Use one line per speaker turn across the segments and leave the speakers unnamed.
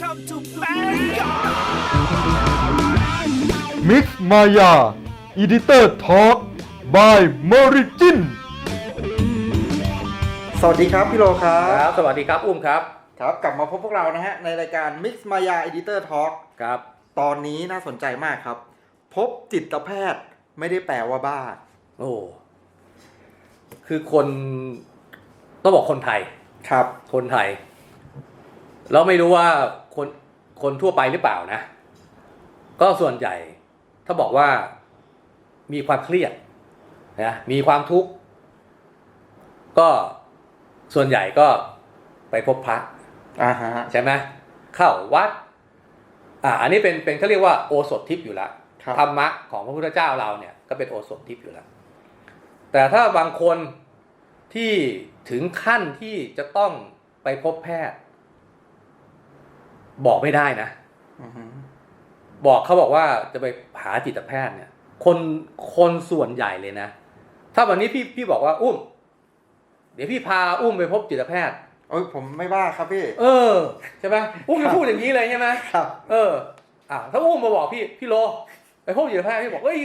Welcome to Bangkok
มิกซ์มายาอีดิเตอร์ทอล์กบายมอริจิน
สวัสดีครับพี่โลครั
ครับบสวัสดีครับอุ้มครับ
ครับกลับมาพบพวกเรานะฮะ ในรายการ Mix Maya Editor Talk
ครับ
ตอนนี้น่าสนใจมากครับ พบจิตแพทย์ไม่ได้แปลว่าบ้า
โอ้คือคนต้องบอกคนไทย
ครับ
คนไทย เราไม่รู้ว่าคนคนทั่วไปหรือเปล่านะ ก็ส่วนใหญ่ถ้าบอกว่ามีความเครียดนะมีความทุกข์ ก็ส่วนใหญ่ก็ไปพบพระ
อ่าฮะ
ใช่ไหมเข้าวัด อ่า อันนี้เป็นเป็นเขาเรียกว่าโอสถทิพย์อยู่แล้ว
ครับ
ธรรมะของพระพุทธเจ้าเราเนี่ย ก็เป็นโอสถทิพย์อยู่แล้ว แต่ถ้าบางคนที่ถึงขั้นที่จะต้องไปพบแพทย์ บอกไม่ได้นะ
อือฮึ
บอกเขาบอกว่าจะไปหาจิตแพทย์เนี่ย คนคนส่วนใหญ่เลยนะ ถ้าวันนี้พี่พี่บอกว่าอุ้ม เดี๋ยวพี่พาอุ้มไปพบจิตแพทย์
โอ้ยผมไม่บ้าครับพี่
เออใช่ไหมอุ้มจะพูดอย่างนี้เลยใช่ไหม
ครับ
เออ อ่าถ้าอุ้มมาบอกพี่พี่โลไปพบจิตแพทย์พี่บอกเอ้ย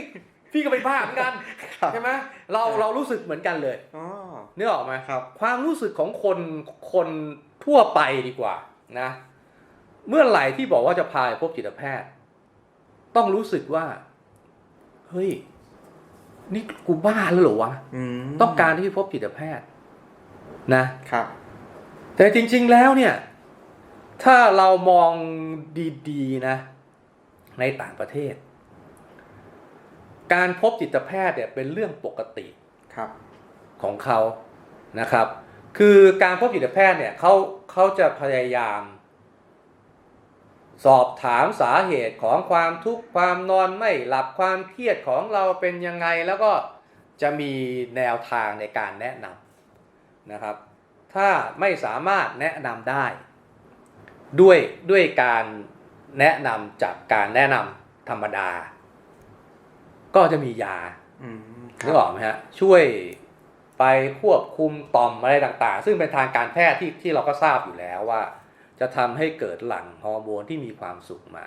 พี่ก็ไปบ้าเหมือนกัน
ครับ
ใช่ไหมเราเรารู้สึกเหมือนกันเลย
อ๋อ
นึกออกไหม
ครับ
ความรู้สึกของคนคนทั่วไปดีกว่านะ เมื่อไหร่ที่บอกว่าจะพาไปพบจิตแพทย์ ต้องรู้สึกว่า เฮ้ย นี่กูบ้าแล้วเหรอวะ
อืม
ต้องการที่พบจิตแพทย์ นะ
ครับ
แต่จริง ๆแล้วเนี่ย ถ้าเรามองดีๆนะ ในต่างประเทศ การพบจิตแพทย์เนี่ย เป็นเรื่องปกติ
ครับ
ของเขานะครับ คือการพบจิตแพทย์เนี่ยเขาเขาจะพยายาม สอบถามสาเหตุของความทุกข์ความนอนไม่หลับความเครียดของเราเป็นยังไงแล้วก็จะมีแนวทางในการแนะนำนะครับ ถ้าไม่สามารถแนะนำได้ ด้วยด้วยการแนะนำจากการแนะนำธรรมดา ก็จะมียา
อืมค
นึ
รั
กออกไหมฮะช่วยไปควบคุมต่อมอะไรต่างๆ ซึ่งเป็นทางการแพทย์ที่ที่เราก็ทราบอยู่แล้วว่า จะทำให้เกิดหลั่งฮอร์โมนที่มีความสุขมา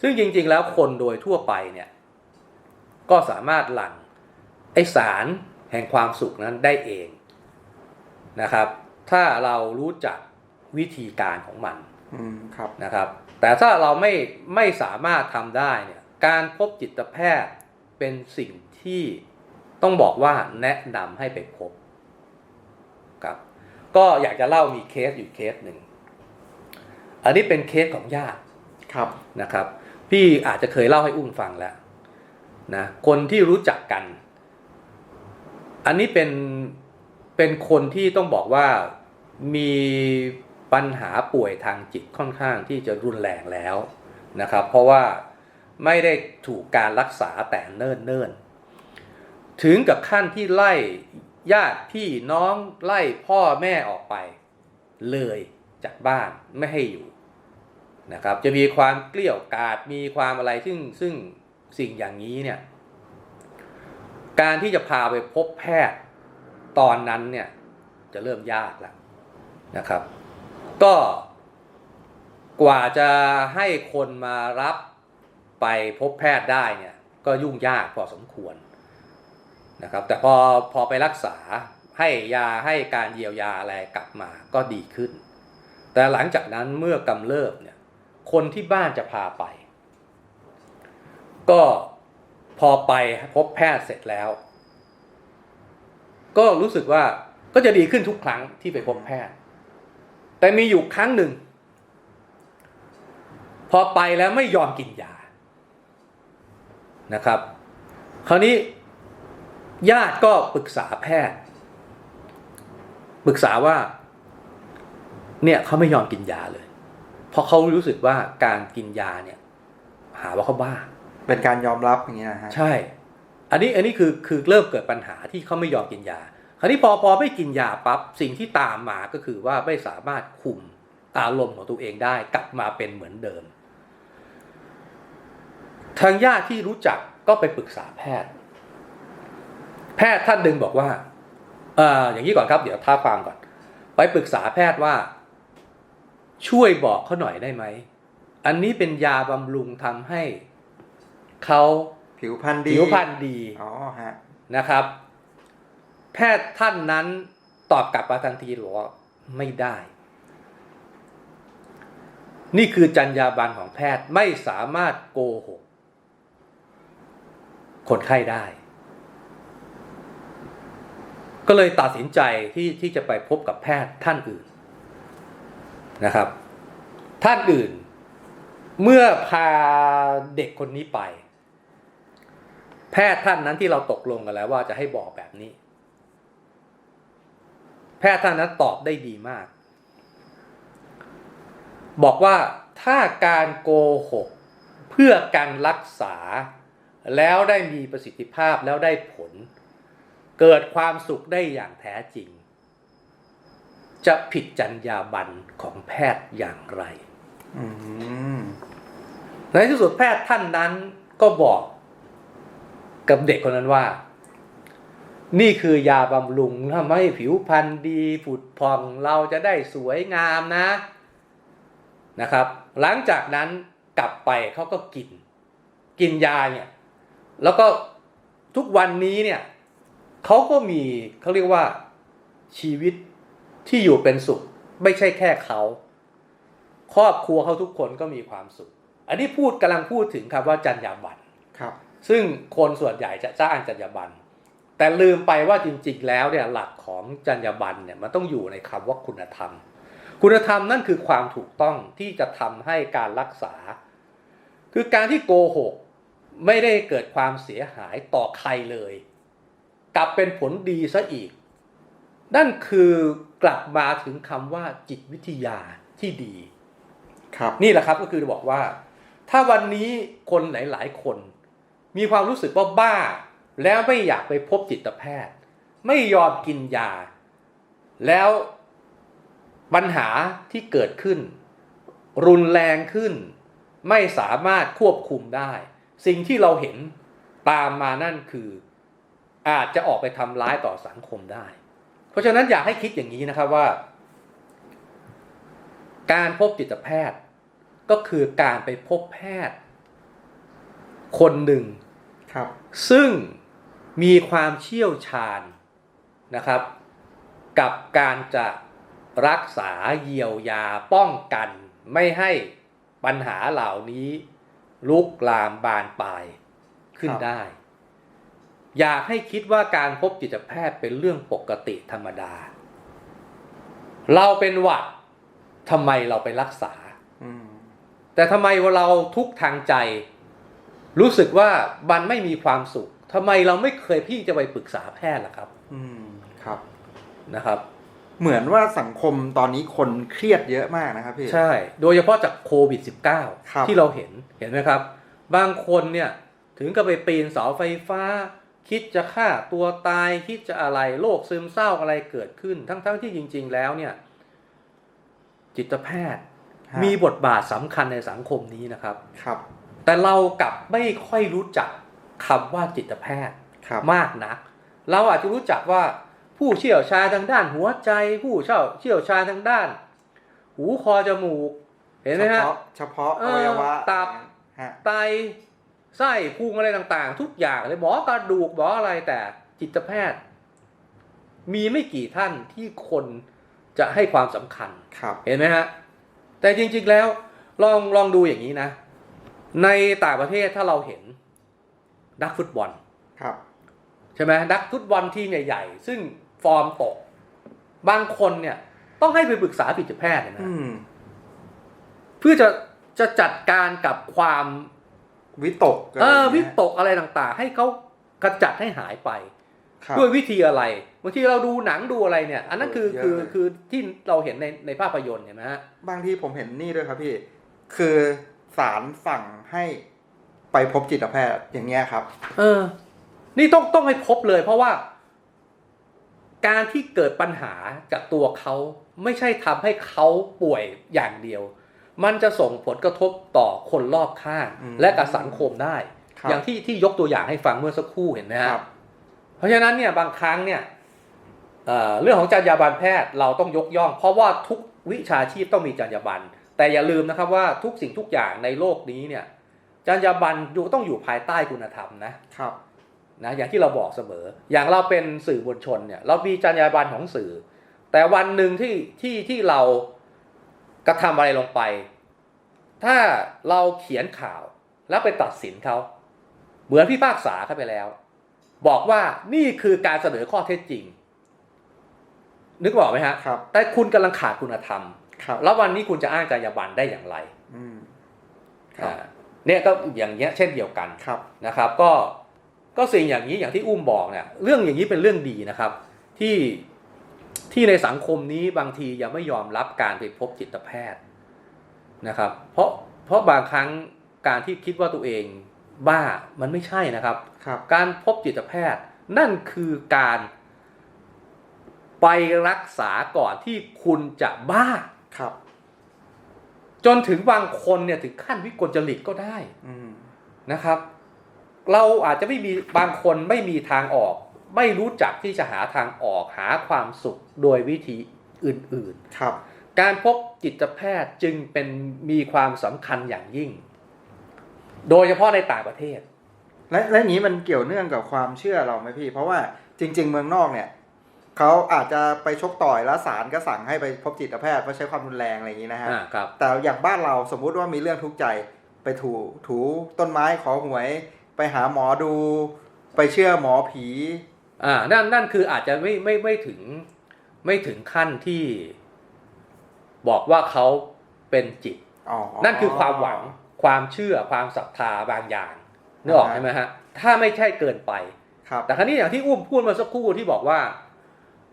ซึ่งจริงๆแล้วคนโดยทั่วไปเนี่ยก็สามารถหลั่งไอสารแห่งความสุขนั้นได้เองนะครับ ถ้าเรารู้จักวิธีการของมัน
อืมครับ
นะครับ แต่ถ้าเราไม่ไม่สามารถทำได้เนี่ยการพบจิตแพทย์เป็นสิ่งที่ต้องบอกว่าแนะนำให้ไปพบครับ ก็อยากจะเล่ามีเคสอยู่เคสหนึ่ง อันนี้เป็นเคสของญาติ
ครับ
นะครับ พี่อาจจะเคยเล่าให้อุ้มฟังแล้วนะคนที่รู้จักกัน อันนี้เป็นเป็นคนที่ต้องบอกว่ามีปัญหาป่วยทางจิตค่อนข้างที่จะรุนแรงแล้วนะครับ เพราะว่าไม่ได้ถูกการรักษาแต่เนิ่นเนิ่นๆถึงกับขั้นที่ไล่ญาติพี่น้องไล่พ่อแม่ออกไป เลยจากบ้านไม่ให้อยู่ นะครับ จะมีความเกลี้ยวกาดมีความอะไรซึ่งซึ่งสิ่งอย่างนี้เนี่ย การที่จะพาไปพบแพทย์ตอนนั้นเนี่ยจะเริ่มยากแล้วนะครับ ก็กว่าจะให้คนมารับไปพบแพทย์ได้เนี่ยก็ยุ่งยากพอสมควรนะครับ แต่พอพอไปรักษาให้ยาให้การเยียวยาอะไรกลับมาก็ดีขึ้น แต่หลังจากนั้นเมื่อกำเริบเนี่ย คนที่บ้านจะพาไป ก็พอไปพบแพทย์เสร็จแล้ว ก็รู้สึกว่าก็จะดีขึ้นทุกครั้งที่ไปพบแพทย์ แต่มีอยู่ครั้งหนึ่ง พอไปแล้วไม่ยอมกินยานะครับ คราวนี้ญาติก็ปรึกษาแพทย์ ปรึกษาว่า เนี่ยเขาไม่ยอมกินยาเลย เพราะเขารู้สึกว่าการกินยาเนี่ย หาว่าเขาบ้า
เป็นการยอมรับอย่างนี้นะฮะ
ใช่ อันนี้อันนี้คือคือเริ่มเกิดปัญหาที่เขาไม่ยอมกินยา คราวนี้พอพอไม่กินยาปั๊บสิ่งที่ตามมาก็คือว่าไม่สามารถคุมอารมณ์ของตัวเองได้กลับมาเป็นเหมือนเดิม ทางญาติที่รู้จักก็ไปปรึกษาแพทย์ แพทย์ท่านหนึ่งบอกว่าเอ่ออย่างนี้ก่อนครับ เดี๋ยวท้าความก่อน ไปปรึกษาแพทย์ว่า ช่วยบอกเขาหน่อยได้ไหม อันนี้เป็นยาบำรุงทำให้เขา
ผิวพรรณดี
ผิวพรรณดี
อ๋อฮะ
นะครับ แพทย์ท่านนั้นตอบกลับมาทันทีบอกว่าไม่ได้ นี่คือจรรยาบรรณของแพทย์ไม่สามารถโกหกคนไข้ได้ ก็เลยตัดสินใจที่ที่จะไปพบกับแพทย์ท่านอื่น นะครับ ท่านอื่น เมื่อพาเด็กคนนี้ไป แพทย์ท่านนั้นที่เราตกลงกันแล้วว่าจะให้บอกแบบนี้ แพทย์ท่านนั้นตอบได้ดีมาก บอกว่าถ้าการโกหกเพื่อการรักษา แล้วได้มีประสิทธิภาพแล้วได้ผล เกิดความสุขได้อย่างแท้จริง จะผิดจรรยาบรรณของแพทย์อย่างไร
อืม
ในที่สุดแพทย์ท่านนั้นก็บอกกับเด็กคนนั้นว่า นี่คือยาบำรุงทำให้ผิวพรรณดีผุดพองเราจะได้สวยงามนะนะครับ หลังจากนั้นกลับไปเขาก็กิน กินยาเนี่ย แล้วก็ทุกวันนี้เนี่ยเขาก็มีเขาเรียกว่าชีวิต ที่อยู่เป็นสุข ไม่ใช่แค่เขา ครอบครัวเขาทุกคนก็มีความสุข อันนี้พูดกำลังพูดถึงคำว่าจรรยาบรรณ
ครับ
ซึ่งคนส่วนใหญ่จะจ้างจรรยาบรรณแต่ลืมไปว่าจริงๆ แล้วเนี่ยหลักของจรรยาบรรณเนี่ยมันต้องอยู่ในคำว่าคุณธรรม คุณธรรมนั่นคือความถูกต้องที่จะทำให้การรักษา คือการที่โกหกไม่ได้เกิดความเสียหายต่อใครเลย กลับเป็นผลดีซะอีก นั่นคือกลับมาถึงคำว่าจิตวิทยาที่ดี
ครับ
นี่แหละครับก็คือบอกว่า ถ้าวันนี้คนหลาย ๆ คน มีความรู้สึกว่าบ้า แล้วไม่อยากไปพบจิตแพทย์ ไม่ยอมกินยา แล้วปัญหาที่เกิดขึ้น รุนแรงขึ้น ไม่สามารถควบคุมได้ สิ่งที่เราเห็นตามมานั่นคือ อาจจะออกไปทำร้ายต่อสังคมได้ เพราะฉะนั้นอยากให้คิดอย่างนี้นะครับว่า การพบจิตแพทย์ ก็คือการไปพบแพทย์ คนหนึ่ง
ครับ
ซึ่งมีความเชี่ยวชาญนะครับ กับการจะรักษาเยียวยาป้องกัน ไม่ให้ปัญหาเหล่านี้ ลุกลามบานปลายขึ้น
ครับ
ได้ อยากให้คิดว่าการพบจิตแพทย์เป็นเรื่องปกติธรรมดา เราเป็นหวัดทำไมเราไปรักษา
อืม
แต่ทำไมว่าเราทุกข์ทางใจ รู้สึกว่ามันไม่มีความสุขทำไมเราไม่เคยพี่จะไปปรึกษาแพทย์ล่ะครับ
อืมครับ
นะครับ
เหมือนว่าสังคมตอนนี้คนเครียดเยอะมากนะครับพี่
ใช่ โดยเฉพาะจากโควิด
ครับ
-19 ที่เราเห็นเห็นไหมครับ บางคนเนี่ยถึงกับไปปีนเสาไฟฟ้า คิดจะฆ่าตัวตายคิดจะอะไรโรคซึมเศร้าอะไรเกิดขึ้น ทั้งๆที่จริง ๆ แล้วเนี่ย จิตแพทย์
ฮะ
มีบทบาทสำคัญในสังคมนี้นะครับ
ครับ
แต่เรากลับไม่ค่อยรู้จักคำว่าจิตแพทย์
ครับ
มากนัก เราอาจจะรู้จักว่าผู้เชี่ยวชาญทางด้านหัวใจ ผู้เชี่ยวเชี่ยวชาญทางด้าน หูคอจมูก เห็นไหมฮะ
เฉพาะเฉพาะ
เอ
อ
อ
วัยวะ
ตับ
ฮะ
ไต ไส้พุงอะไรต่างๆ ทุกอย่างเลยหมอกระดูกหมออะไรแต่จิตแพทย์ มีไม่กี่ท่านที่คนจะให้ความสำคัญ
ครับ
เห็นไหมฮะแต่จริงๆแล้วลองลองดูอย่างนี้นะ ในต่างประเทศถ้าเราเห็นนักฟุตบอล
ครับ
ใช่ไหมนักฟุตบอลทีมใหญ่ๆ ซึ่งฟอร์มตก บางคนเนี่ย ต้องให้ไปปรึกษาจิตแพทย์เนยนะ
อืม
เพื่อจะจะจัดการกับความ
วิตก
เออ
อะไร
วิ
ย่างงี้ย
ตกอะไรต่างๆ ให้เขากระจัดให้หายไป
ครับ
ด้วยวิธีอะไรบางทีเราดูหนังดูอะไรเนี่ย อันนั้นคือ
เยอะ
คือ
เลย
คือที่เราเห็นในในภาพยนตร์เห็นไหมฮะ
บางทีผมเห็นนี่ด้วยครับพี่ คือศาลสั่งให้ไปพบจิตแพทย์อย่างเงี้ยครับ
เออ นี่ต้องต้องให้พบเลย เพราะว่า การที่เกิดปัญหาจากตัวเขาไม่ใช่ทำให้เขาป่วยอย่างเดียว มันจะส่งผลกระทบต่อคนรอบข้าง
อืม
และกับสังคมได้
ครับ
อย่างที่ที่ยกตัวอย่างให้ฟังเมื่อสักครู่เห็นไหมฮะ
ครับ
เพราะฉะนั้นเนี่ยบางครั้งเนี่ยเอ่อเรื่องของจรรยาบรรณแพทย์เราต้องยกย่อง เพราะว่าทุกวิชาชีพต้องมีจรรยาบรรณแต่อย่าลืมนะครับว่าทุกสิ่งทุกอย่างในโลกนี้เนี่ยจรรยาบรรณอยู่ต้องอยู่ภายใต้คุณธรรมนะครับนะอย่างที่เราบอกเสมอ อย่างเราเป็นสื่อมวลชนเนี่ยเรามีจรรยาบรรณของสื่อ แต่วันหนึ่งที่ที่ที่เรากระทำอะไรลงไป ถ้าเราเขียนข่าวแล้วไปตัดสินเขาเหมือนพิพากษาเข้าไปแล้ว บอกว่านี่คือการเสนอข้อเท็จจริง นึกบอกไหมฮะ
ครับ
แต่คุณกำลังขาดคุณธรรม
ครับ
แล้ววันนี้คุณจะอ้างจรรยาบรรณได้อย่างไร
อืมครับ
อ่าเนี่ยก็อย่างเงี้ยเช่นเดียวกัน
ครับ
นะครับ ก็ก็สิ่งอย่างนี้อย่างที่อุ้มบอกเนี่ย เรื่องอย่างนี้เป็นเรื่องดีนะครับ ที่ที่ในสังคมนี้บางทียังไม่ยอมรับการไปพบจิตแพทย์ นะครับ เพราะเพราะบางครั้งการที่คิดว่าตัวเองบ้ามันไม่ใช่นะครับ
ครับ
การพบจิตแพทย์นั่นคือการ ไปรักษาก่อนที่คุณจะบ้า
ครับ
จนถึงบางคนเนี่ยถึงขั้นวิกลจริตก็ได้
อืม
นะครับ เราอาจจะไม่มีบางคนไม่มีทางออก ไม่รู้จักที่จะหาทางออกหาความสุขโดยวิธีอื่น
ครับ
ๆ การพบจิตแพทย์จึงเป็นมีความสำคัญอย่างยิ่ง โดยเฉพาะในต่างประเทศ
และและอย่างนี้มันเกี่ยวเนื่องกับความเชื่อเราไหมพี่ เพราะว่าจริง ๆ เมืองนอกเนี่ยเขาอาจจะไปชกต่อยแล้วศาลก็สั่งให้ไปพบจิตแพทย์เพราะใช้ความรุนแรงอะไรอย่างนี้นะฮะ
อ่าครับ
แต่อย่างบ้านเราสมมุติว่ามีเรื่องทุกข์ใจไปถูถูต้นไม้ขอหวย ไปหาหมอดู ไปเชื่อหมอผี
อ่านั่นนั่นคืออาจจะไม่ไม่ไม่ถึงไม่ถึงขั้นที่ บอกว่าเขาเป็นจิต
อ๋อ
นั่นคือความหวังความเชื่อความศรัทธาบางอย่างนึกออกใช่ไหมฮะถ้าไม่ใช่เกินไป
ครับ
แต่ครั้นี้อย่างที่อุ้มพูดมาสักครู่ที่บอกว่า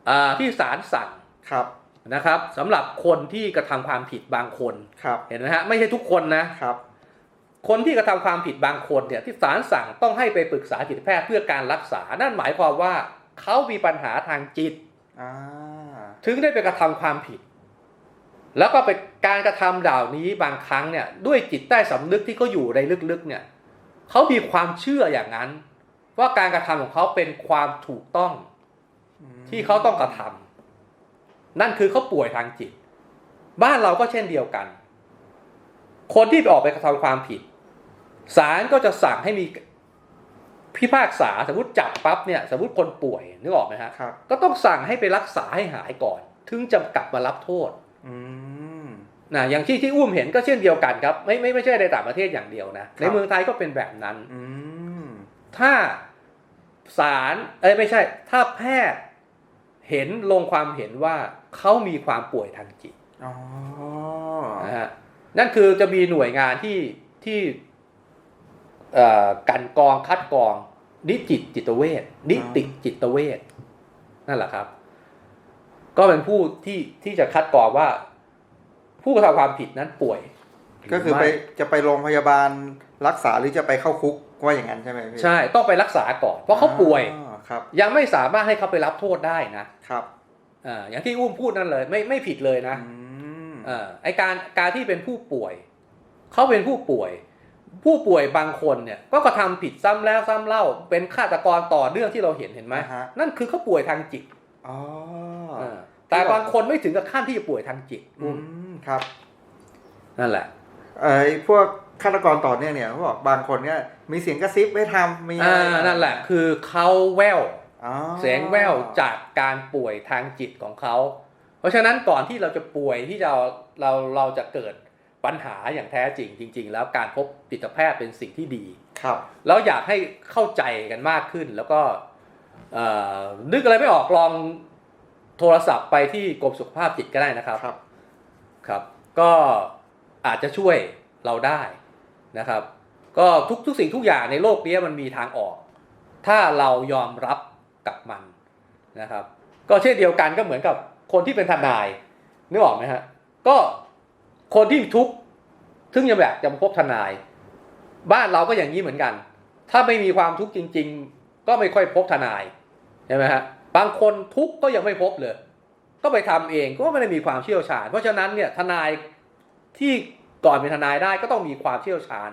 อ่าที่ศาลสั่ง
ครับ
นะครับสำหรับคนที่กระทำความผิดบางคน
ครับ
เห็นไหมฮะไม่ใช่ทุกคนนะ
ครับ
คนที่กระทำความผิดบางคนเนี่ยที่ศาลสั่งต้องให้ไปปรึกษาจิตแพทย์เพื่อการรักษา นั่นหมายความว่าเขามีปัญหาทางจิต
อ่า
ถึงได้ไปกระทำความผิด แล้วก็เป็นการกระทำเหล่านี้บางครั้งเนี่ยด้วยจิตใต้สำนึกที่เขาอยู่ในลึกๆเนี่ยเขามีความเชื่ออย่างนั้น ว่าการกระทำของเขาเป็นความถูกต้องที่เขาต้องกระทำนั่นคือเขาป่วยทางจิต บ้านเราก็เช่นเดียวกัน คนที่ออกไปกระทำความผิดศาลก็จะสั่งให้มีพิพากษาสมมติจับปั๊บเนี่ยสมมติคนป่วยนึกออกไหมฮะ
ครับ
ก็ต้องสั่งให้ไปรักษาให้หายก่อน ถึงจะกลับมารับโทษ
อืม
นะอย่างที่ที่อุ้มเห็นก็เช่นเดียวกันครับ ไม่ไม่ไม่ใช่ในต่างประเทศอย่างเดียวนะ ในเมืองไทยก็เป็นแบบนั้น
อืม
ถ้าศาลเอ้ยไม่ใช่ ถ้าแพทย์เห็นลงความเห็นว่าเขามีความป่วยทางจิต
อ๋อ
นะฮะนั่นคือจะมีหน่วยงานที่ที่เอ่อกันกรองคัดกรอง นิติจิตเวชนิติจิตเวชนั่นแหละครับ ก็เป็นผู้ที่ที่จะคัดกรองว่า ผู้กระทำความผิดนั้นป่วยหรื
ก็คือไป
ม่
จะไปโรงพยาบาลรักษาหรือจะไปเข้าคุกว่าอย่างนั้นใช่ไหมพี่
ใช่ต้องไปรักษาก่อนเพราะเขาป่วย
อ๋อครับ
ยังไม่สามารถให้เขาไปรับโทษได้นะครับอ่าอย่างที่อุ้มพูดนั่นเลย ไม่ไม่ผิดเลยนะ
อืม
อ่าไอการการที่เป็นผู้ป่วย เขาเป็นผู้ป่วย ผู้ป่วยบางคนเนี่ยก็กระทำผิดซ้ำแล้วซ้ำเล่า เป็นฆาตกรต่อเนื่องที่เราเห็นเห็นไหม
อ่าฮะ
นั่นคือเขาป่วยทางจิต
อ๋อ
อ่าแต่บางคนไม่ถึงกับขั้นที่จะป่วยทางจิต
อืม ครับ
นั่นแหละ
ไอ้พวกฆาตกรต่อเนื่องเนี่ยเขาบอกบางคนเนี่ยมีเสียงกระซิบไม่ทำมีอะ
อ่า
ไร
นั่นแหละ คือเขาแวว
อ๋อ
เสียงแววจากการป่วยทางจิตของเขา เพราะฉะนั้นก่อนที่เราจะป่วยที่เราเราเราจะเกิดปัญหาอย่างแท้จริงจริง ๆ แล้วการพบจิตแพทย์เป็นสิ่งที่ดี
ครับ
แล้วอยากให้เข้าใจกันมากขึ้นแล้วก็เอ่อนึกอะไรไม่ออกลองโทรศัพท์ไปที่กรมสุขภาพจิตก็ได้นะครับ
ครับ
ครับ ก็อาจจะช่วยเราได้นะครับ ก็ทุกทุกสิ่งทุกอย่างในโลกนี้มันมีทางออก ถ้าเรายอมรับกับมันนะครับ ก็เช่นเดียวกันก็เหมือนกับคนที่เป็นทนายนึกออกไหมฮะก็คนที่ทุกข์ซึ่งยังแบบจะมาพบทนาย บ้านเราก็อย่างนี้เหมือนกัน ถ้าไม่มีความทุกข์จริง ๆ ก็ไม่ค่อยพบทนายใช่ไหมฮะบางคนทุกข์ก็ยังไม่พบเลย ก็ไปทำเองก็ไม่ได้มีความเชี่ยวชาญ เพราะฉะนั้นเนี่ยทนายที่ก่อนเป็นทนายได้ก็ต้องมีความเชี่ยวชาญ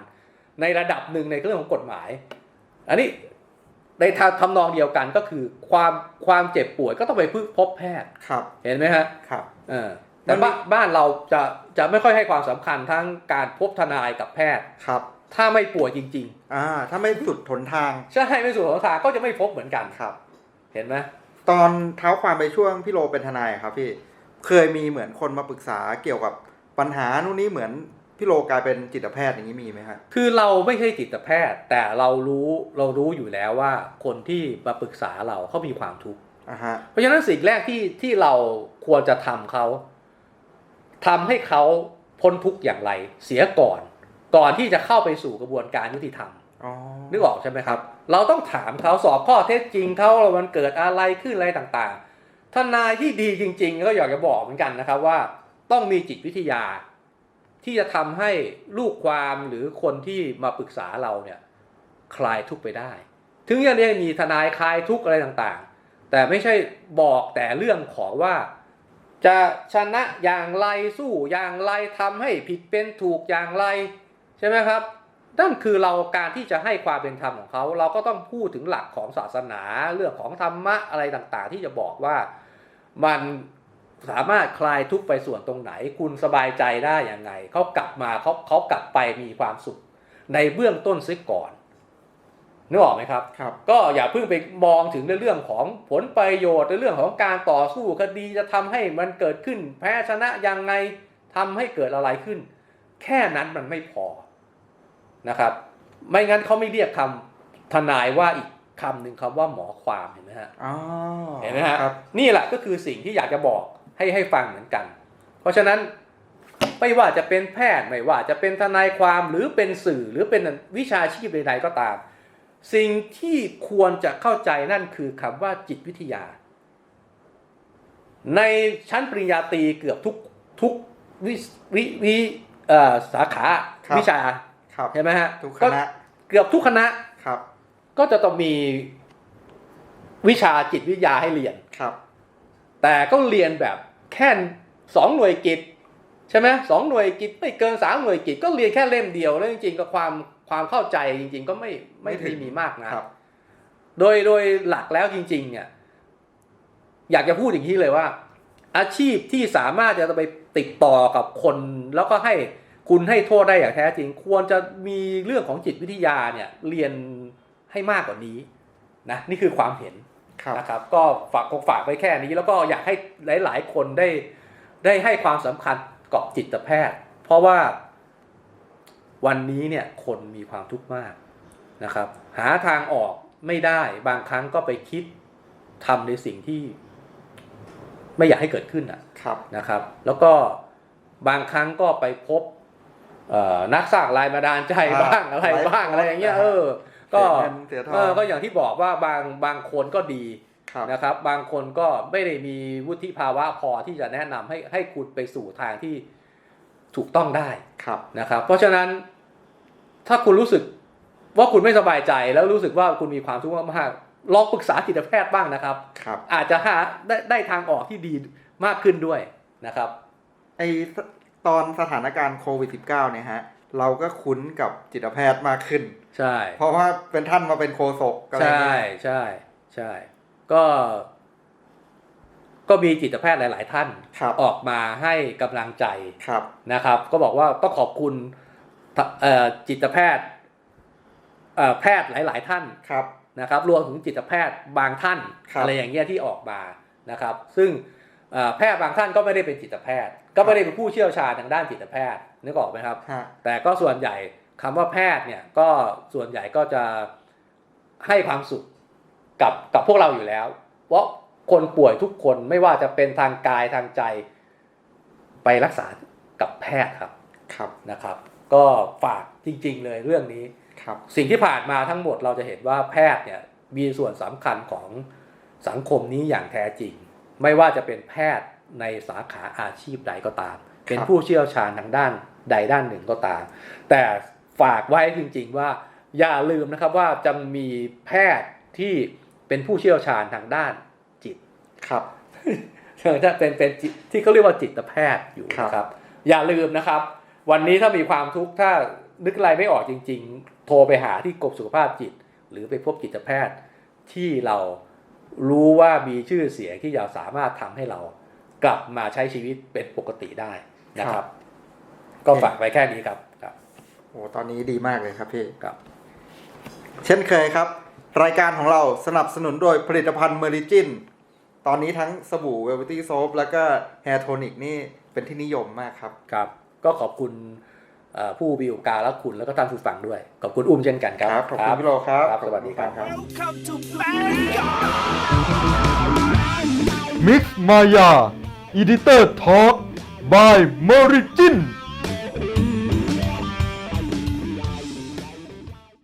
ในระดับหนึ่งในเรื่องของกฎหมาย อันนี้ในทางทำนองเดียวกันก็คือความความเจ็บป่วยก็ต้องไปพบแพทย์
ครับ
เห็นไหมฮะ
ครับ
เออแต่
มันมี
บ้านบ้านเราจะจะไม่ค่อยให้ความสำคัญทั้งการพบทนายกับแพทย์
ครับ
ถ้าไม่ป่วยจริง
อ่า ถ้าไม่สุดหนทาง
ๆใช่ไม่สู่ของทางก็จะไม่พบเหมือนกัน
ครับ
เห็นไหม
ตอนเท้าความไปช่วงพี่โรเป็นทนายครับพี่เคยมีเหมือนคนมาปรึกษาเกี่ยวกับปัญหานู่นนี่เหมือนพี่โรกลายเป็นจิตแพทย์อย่างนี้มีไหมครับ
คือเราไม่ใช่จิตแพทย์ แต่เรารู้เรารู้อยู่แล้วว่าคนที่มาปรึกษาเราเขามีความทุกข์
อ่าฮะ
เพราะฉะนั้นสิ่งแรกที่ที่เราควรจะทำเขาทำให้เขาพ้นทุกข์อย่างไร เสียก่อน ก่อนที่จะเข้าไปสู่กระบวนการยุติธรรม
อ๋อ
นึกออกใช่ไหมครับ เราต้องถามเขาสอบข้อเท็จจริงเขาว่ามันเกิดอะไรขึ้นอะไรต่างๆ ทนายที่ดีจริง ๆ ก็อยากจะบอกเหมือนกันนะครับว่าต้องมีจิตวิทยา ที่จะทำให้ลูกความหรือคนที่มาปรึกษาเราเนี่ยคลายทุกข์ไปได้ ถึงจะเรียกมีทนายคลายทุกข์อะไรต่างๆ แต่ไม่ใช่บอกแต่เรื่องของว่าจะชนะอย่างไรสู้อย่างไรทำให้ผิดเป็นถูกอย่างไรใช่ไหมครับ นั่นคือเราการที่จะให้ความเป็นธรรมของเขา เราก็ต้องพูดถึงหลักของศาสนาเรื่องของธรรมะอะไรต่างๆ ที่จะบอกว่ามันสามารถคลายทุกข์ไปส่วนตรงไหน คุณสบายใจได้อย่างไงเขากลับมาเขาเขากลับไปมีความสุข ในเบื้องต้นซิก่อนนึกออกไหมครับ
ครับ
ก็อย่าเพิ่งไปมองถึงในเรื่องของผลประโยชน์ในเรื่องของการต่อสู้คดีจะทำให้มันเกิดขึ้น แพ้ชนะยังไงทำให้เกิดอะไรขึ้น แค่นั้นมันไม่พอ นะครับ ไม่งั้นเขาไม่เรียกคำทนายว่าอีกคำหนึ่งคำว่าหมอความเห็นไหมฮะ
อ๋อ
เห็นไหมฮะ
ครับ
นี่แหละก็คือสิ่งที่อยากจะบอกให้ให้ฟังเหมือนกัน เพราะฉะนั้นไม่ว่าจะเป็นแพทย์ไม่ว่าจะเป็นทนายความหรือเป็นสื่อหรือเป็นวิชาชีพใดๆก็ตาม สิ่งที่ควรจะเข้าใจนั่นคือคำว่าจิตวิทยา ในชั้นปริญญาตรีเกือบทุกทุกวิวิวิเอ่อสาขา
ครับ
วิชา
ครับ
ใช่ไหมฮะ
ทุกค
ก็
ณะ
เกือบทุกคณะ
ครับ
ก็จะต้องมีวิชาจิตวิทยาให้เรียน
ครับ
แต่ก็เรียนแบบแค่สองหน่วยกิจใช่ไหมสองหน่วยกิจไม่เกินสามหน่วยกิจก็เรียนแค่เล่มเดียวแล้วจริงๆก็ความความเข้าใจจริง ๆ ก็ไม่ไม่
ไม่ถึ
ได้
ง
มีมากนะครับโดยโดยหลักแล้วจริง ๆ เนี่ย อยากจะพูดอย่างนี้เลยว่า อาชีพที่สามารถจะไปติดต่อกับคนแล้วก็ให้ คุณให้โทษได้อย่างแท้จริง ควรจะมีเรื่องของจิตวิทยาเนี่ยเรียนให้มากกว่านี้นะนี่คือความเห็น
ครับ
นะครับ ก็ฝากคงฝากไว้แค่นี้ แล้วก็อยากให้หลาย ๆ คนได้ได้ให้ความสำคัญกับจิตแพทย์ เพราะว่าวันนี้เนี่ยคนมีความทุกข์มากนะครับ หาทางออกไม่ได้บางครั้งก็ไปคิดทำในสิ่งที่ ไม่อยากให้เกิดขึ้นอะ
ครับ
นะครับ แล้วก็บางครั้งก็ไปพบเอ่อ นักสร้างแรายบันดาลใจ
อ่า
บ้างอะไรบ้างอะไรอย่างเงี้ยเออ ก็
เสียเงินเสียทอง
เออก็อย่างที่บอกว่าบางบางคนก็ดี
ครับ
นะครับ บางคนก็ไม่ได้มีวุฒิภาวะพอที่จะแนะนำให้ให้คุณไปสู่ทางที่ถูกต้องได้
ครับ
นะครับ เพราะฉะนั้นถ้าคุณรู้สึกว่าคุณไม่สบายใจแล้วรู้สึกว่าคุณมีความทุกข์มากๆลองปรึกษาจิตแพทย์บ้างนะครับ
ครับ
อาจจะหาได้ได้ทางออกที่ดีมากขึ้นด้วยนะครับ
ไอส ตอนสถานการณ์โควิด -19 เนี่ยฮะ เราก็คุ้นกับจิตแพทย์มากขึ้น
ใช่
เพราะว่าเป็นท่านมาเป็นโคศกอะไรอย่าง
ใช่
เงี้ย
ใช่ใช่ ก็ ก็มีจิตแพทย์หลาย ๆ ท่าน
ครับ
ออกมาให้กำลังใจ
ครับ
นะครับ ก็บอกว่าต้องขอบคุณทเอ่อจิตแพทย์เอ่อแพทย์หลาย ๆ ท่าน
ครับ
นะครับ รวมถึงจิตแพทย์บางท่าน
ครับ
อะไรอย่างเงี้ยที่ออกมานะครับ ซึ่งเอ่อแพทย์บางท่านก็ไม่ได้เป็นจิตแพทย์ ก็ไม่ได้เป็นผู้เชี่ยวชาญทางด้านจิตแพทย์นึกออกไหมครับ
ฮะ
แต่ก็ส่วนใหญ่คำว่าแพทย์เนี่ยก็ส่วนใหญ่ก็จะให้ความสุขกับกับพวกเราอยู่แล้ว เพราะคนป่วยทุกคนไม่ว่าจะเป็นทางกายทางใจ ไปรักษากับแพทย์ครับ
ครับ
นะครับ ก็ฝากจริง ๆ เลยเรื่องนี้
ครับ
สิ่งที่ผ่านมาทั้งหมดเราจะเห็นว่าแพทย์เนี่ยมีส่วนสำคัญของสังคมนี้อย่างแท้จริง ไม่ว่าจะเป็นแพทย์ ในสาขาอาชีพใดก็ตาม เป็นผู้เชี่ยวชาญทางด้านใดด้านหนึ่งก็ตาม แต่ฝากไว้จริง ๆ ว่าอย่าลืมนะครับว่าจะมีแพทย์ที่เป็นผู้เชี่ยวชาญทางด้านจิต
ครับ
ถ้าเป็นเป็นจิตที่เขาเรียกว่าจิตแพทย์อยู่นะครับ อย่าลืมนะครับ วันนี้ถ้ามีความทุกข์ถ้านึกอะไรไม่ออกจริง ๆ โทรไปหาที่กรมสุขภาพจิต หรือไปพบจิตแพทย์ที่เรารู้ว่ามีชื่อเสียงที่จะสามารถทำให้เรา กลับมาใช้ชีวิตเป็นปกติได้นะค
ครั
รับ
บ
ก็ฝากไว้แค่นี้ครับครับ
โอ้ตอนนี้ดีมากเลยครับพี่
ครับ
เช่นเคยครับ รายการของเราสนับสนุนโดยผลิตภัณฑ์เมอริจินตอนนี้ทั้งสบู่เวล v ตี้โซฟแล้วก็แฮร์โทนิกนี่เป็นที่นิยมมากครับ
ครับ ก็ขอบคุณเอ่อผู้มีอุปการและคุณแล้วก็ท่านผู้ฟังด้วย ขอบคุณอุ้มเช่นกันครับ
ครับขอบคุณพี่โลครับ
ครับ สวัสดีครับ
ขอณ
Welcome to Bangkok.
มิกมายา อีดิเตอร์ทอล์กบายมอริจิน